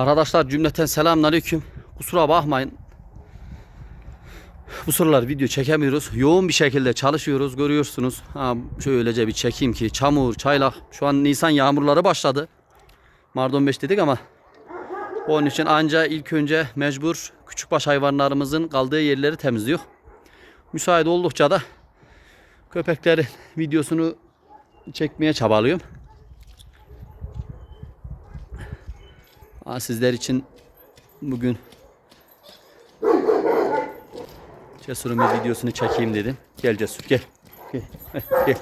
Arkadaşlar cümleten selamünaleyküm. Kusura bakmayın. Bu sıralar video çekemiyoruz. Yoğun bir şekilde çalışıyoruz. Görüyorsunuz. Ha, şöylece bir çekeyim ki çamur, çaylak. Şu an Nisan yağmurları başladı. Mardon 5 dedik ama onun için anca ilk önce mecbur küçükbaş hayvanlarımızın kaldığı yerleri temizliyor. Müsait oldukça da köpeklerin videosunu çekmeye çabalıyorum. Sizler için bugün Cesur'un bir videosunu çekeyim dedim. Gel Cesur gel. Gel. gel.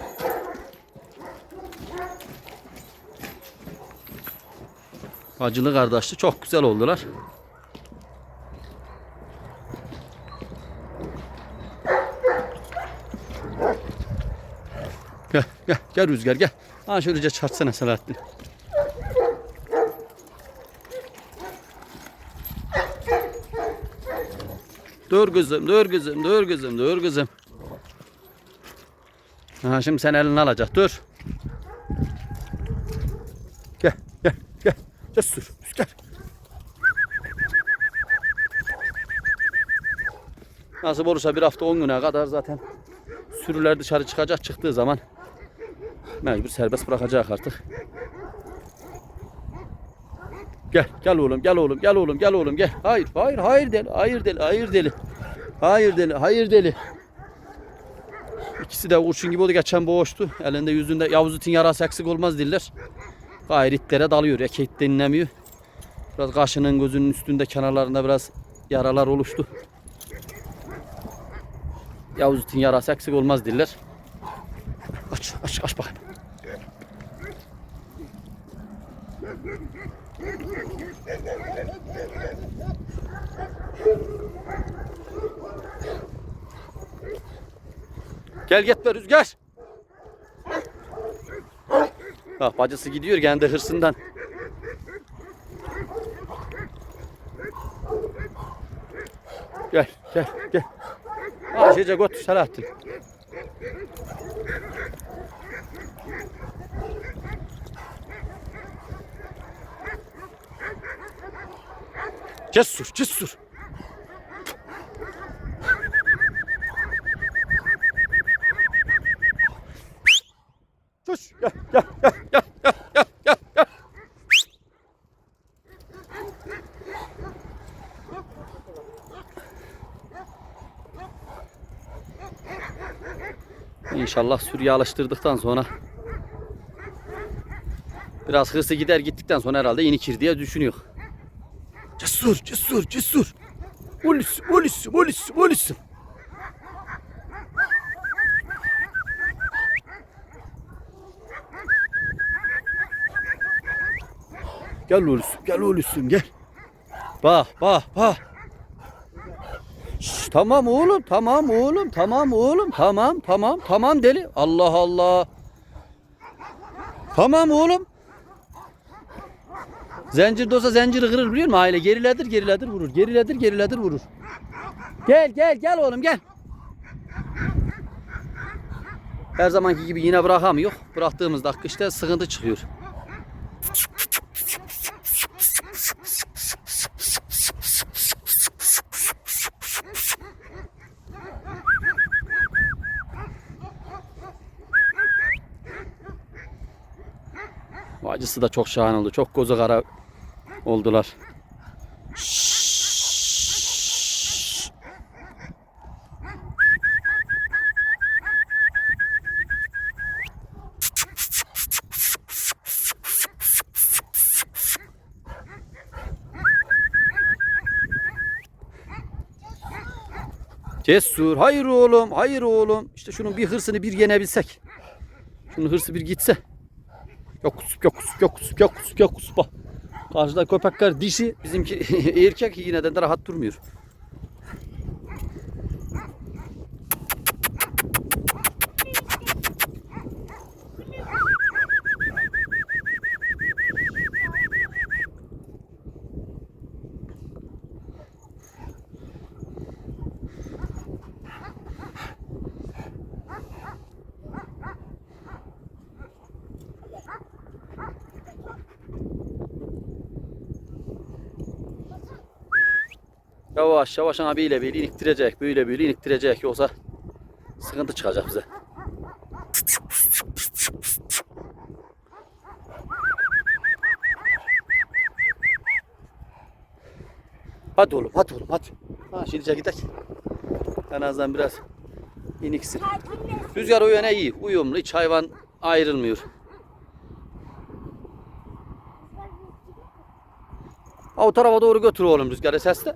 Acılı kardeşli çok güzel oldular. Gel gel gel Rüzgar gel. Ha şöylece çarpsana Selahattin. Dur kızım, dur kızım, dur kızım, dur kızım. Ha şimdi sen elini alacak. Dur. Gel, gel, gel. Cesur, gel. Nasıl olursa bir hafta 10 güne kadar zaten sürüler dışarı çıkacak. Çıktığı zaman mecbur serbest bırakacak artık. Gel, gel oğlum, gel oğlum, gel oğlum, gel oğlum, gel. Hayır, hayır, hayır deli, hayır deli, hayır deli. Hayır deli, hayır deli. İkisi de kurşun gibi oldu. Geçen boğuştu. Elinde yüzünde Yavuz itin yarası eksik olmaz diller. Gayrı itlere dalıyor. Eke dinlemiyor. Biraz kaşının gözünün üstünde kenarlarında biraz yaralar oluştu. Yavuz itin yarası eksik olmaz diller. Aç, aç, aç bakayım. Gel gitme Rüzgar. Bak bacısı gidiyor kendi hırsından. Gel gel gel. Ayşece götür Selahattin. Cesur cesur. Gel. İnşallah sürüye alıştırdıktan sonra biraz hırsı gider gittikten sonra herhalde inikir diye düşünüyor. Cesur, cesur, cesur. Polis, polis, polis, polis. Gel oğlum, gel oğlum, gel. Bak, bak, bak. Şş, tamam oğlum, tamam oğlum, tamam oğlum, tamam, tamam, tamam deli. Allah Allah. Tamam oğlum. Zincir de olsa zinciri kırır biliyor musun aile? Geriledir, geriledir vurur. Geriledir, geriledir vurur. Gel, gel, gel oğlum gel. Her zamanki gibi yine bırakamıyor. Bıraktığımızda işte sıkıntı çıkıyor. Acısı da çok şahane oldu. Çok kozu kara oldular. Cesur, hayır oğlum, hayır oğlum. İşte şunun bir hırsını bir yenebilsek. Şunun hırsı bir gitse. Yok kusup yok kusup yok kusup yok kusup yok kusup. Karşıda köpekler dişi bizimki erkek yine de rahat durmuyor. Yavaş yavaş abiyle böyle iniktirecek. Böyle böyle iniktirecek. Yoksa sıkıntı çıkacak bize. Hadi oğlum hadi oğlum hadi. Ha şimdi gidelim. En azından biraz iniksin. Rüzgar yöne iyi. Uyumlu. Hiç hayvan ayrılmıyor. Ha, o tarafa doğru götür oğlum rüzgarı sesle.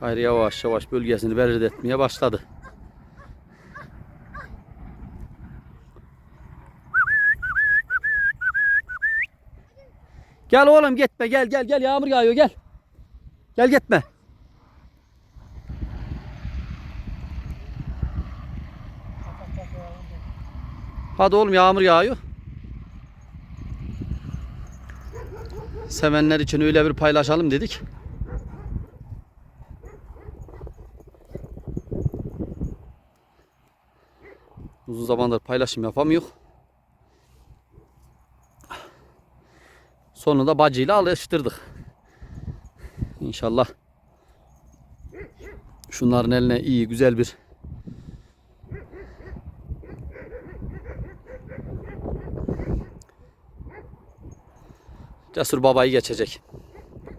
Gayrı yavaş yavaş bölgesini belirli etmeye başladı. Gel oğlum gitme gel gel gel yağmur yağıyor gel. Gel gitme. Hadi oğlum yağmur yağıyor. Sevenler için öyle bir paylaşalım dedik. Uzun zamandır paylaşım yapamıyor. Sonunda bacıyla alıştırdık. İnşallah şunların eline iyi güzel bir Cesur babayı geçecek.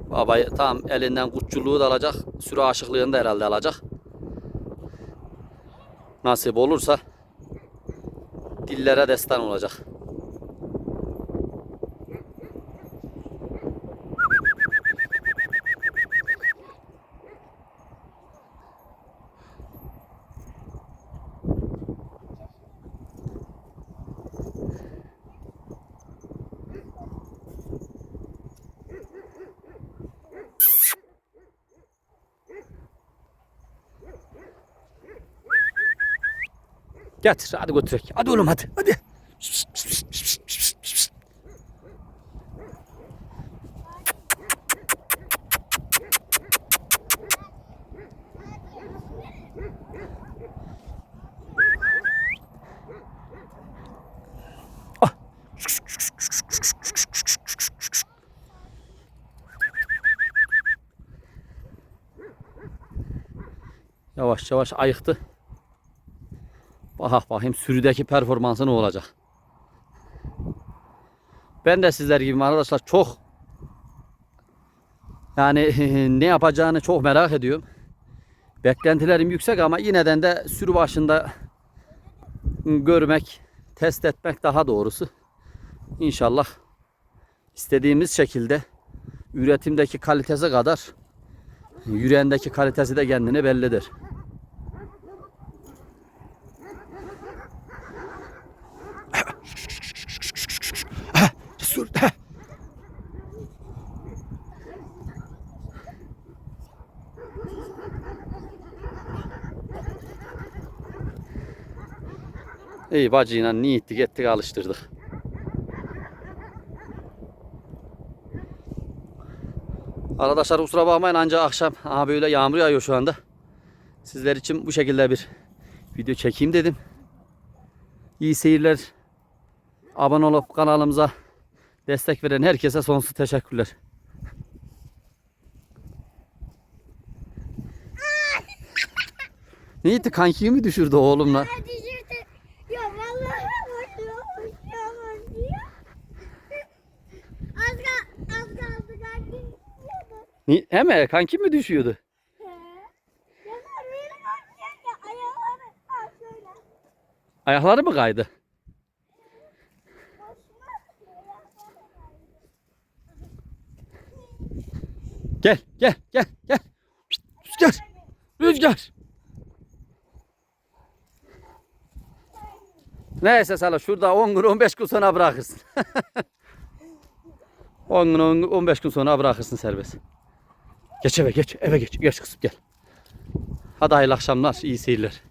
Babayı tam elinden kutçuluğu da alacak. Sürü aşıklığını da herhalde alacak. Nasip olursa dillere destan olacak. Getir hadi götürek. Hadi oğlum hadi. Hadi. Ah. Yavaş yavaş ayıktı. Bak bakayım sürüdeki performansı ne olacak. Ben de sizler gibi arkadaşlar çok yani ne yapacağını çok merak ediyorum. Beklentilerim yüksek ama yineden de sürü başında görmek, test etmek daha doğrusu. İnşallah istediğimiz şekilde üretimdeki kalitesi kadar yüreğindeki kalitesi de kendini bellidir. Cesur. İyi bacıyla niyettik ettik alıştırdık. Arkadaşlar kusura bakmayın ancak akşam aha böyle yağmur yağıyor şu anda. Sizler için bu şekilde bir video çekeyim dedim. İyi seyirler. Abone olup kanalımıza destek veren herkese sonsuz teşekkürler. Neydi kankiyi mi düşürdü oğlumla? Ni- Hemen kanki mi düşüyordu? Ayakları mı kaydı? Gel gel gel gel. Rüzgar. Rüzgar. Neyse Sala şurada 10 gün 15 gün sonra bırakırsın. 10 gün 10 15 gün sonra bırakırsın serbest. Geç eve geç eve geç. Geç kızım gel. Hadi hayırlı akşamlar iyi seyirler.